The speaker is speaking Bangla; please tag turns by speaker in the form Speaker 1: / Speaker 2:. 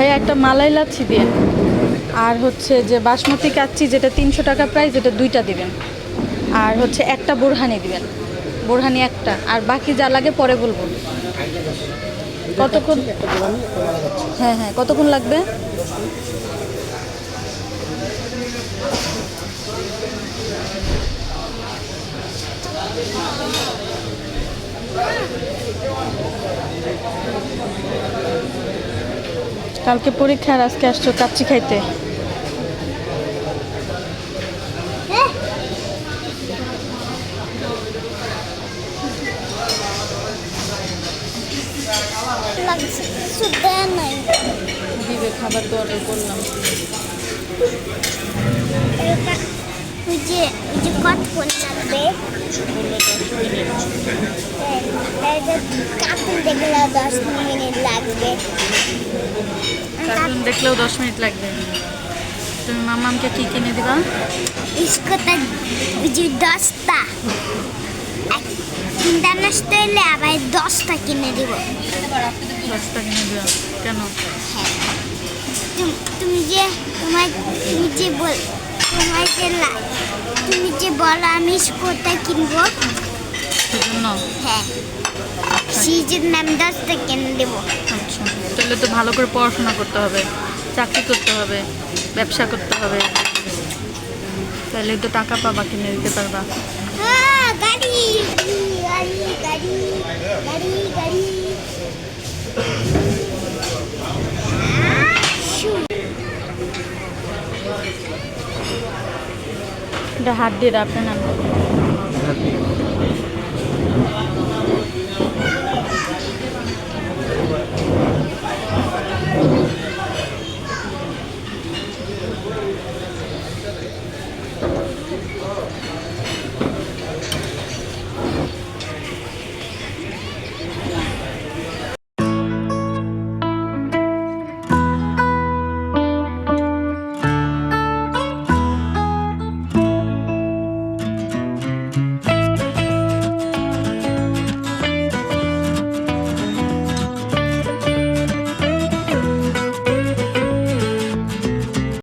Speaker 1: ভাইয়া একটা মালাই লাচ্ছি দিয়ে। আর হচ্ছে যে বাসমতি কাচ্ছি যেটা তিনশো টাকা প্রাইস এটা দুইটা দিবেন। আর হচ্ছে একটা বোরহানি দিবেন। বোরহানি একটা। আর বাকি যা লাগে পরে বলব। কতক্ষণ হ্যাঁ হ্যাঁ কতক্ষণ লাগবে? কালকে পরীক্ষা আর আজকে আসছো কাচ্চি খাইতে। দিবে খাবার তো অর্ডার করলাম।
Speaker 2: ওই যে ওই যে কতক্ষণ লাগবে? কার্টুন দেখলে দশ মিনিট লাগবে।
Speaker 1: কার্টুন দেখলেও দশ মিনিট লাগবে। তুমি মামামকে কি কিনে দিবা?
Speaker 2: ইস্কোটা যে দশটা। তিনটা নষ্ট হলে আবার দশটা কিনে দিব।
Speaker 1: দশটা কিনে দিবা? কেন?
Speaker 2: হ্যাঁ। তুমি যে তোমার তুমি যে বল তোমার যে তুমি যে বলো আমি কোথায় কিনবো।
Speaker 1: সেজন্য?
Speaker 2: হ্যাঁ। সেই জন্য আমি দশটা কিনে দেবো।
Speaker 1: আচ্ছা তাহলে তো ভালো করে পড়াশোনা করতে হবে চাকরি করতে হবে ব্যবসা করতে হবে। তাহলে তো টাকা পাবা কিনে দিতে পারবা।
Speaker 2: হ্যাঁ গাড়ি গাড়ি গাড়ি গাড়ি।
Speaker 1: এটা হাত দিয়ে রাখবেন আপনি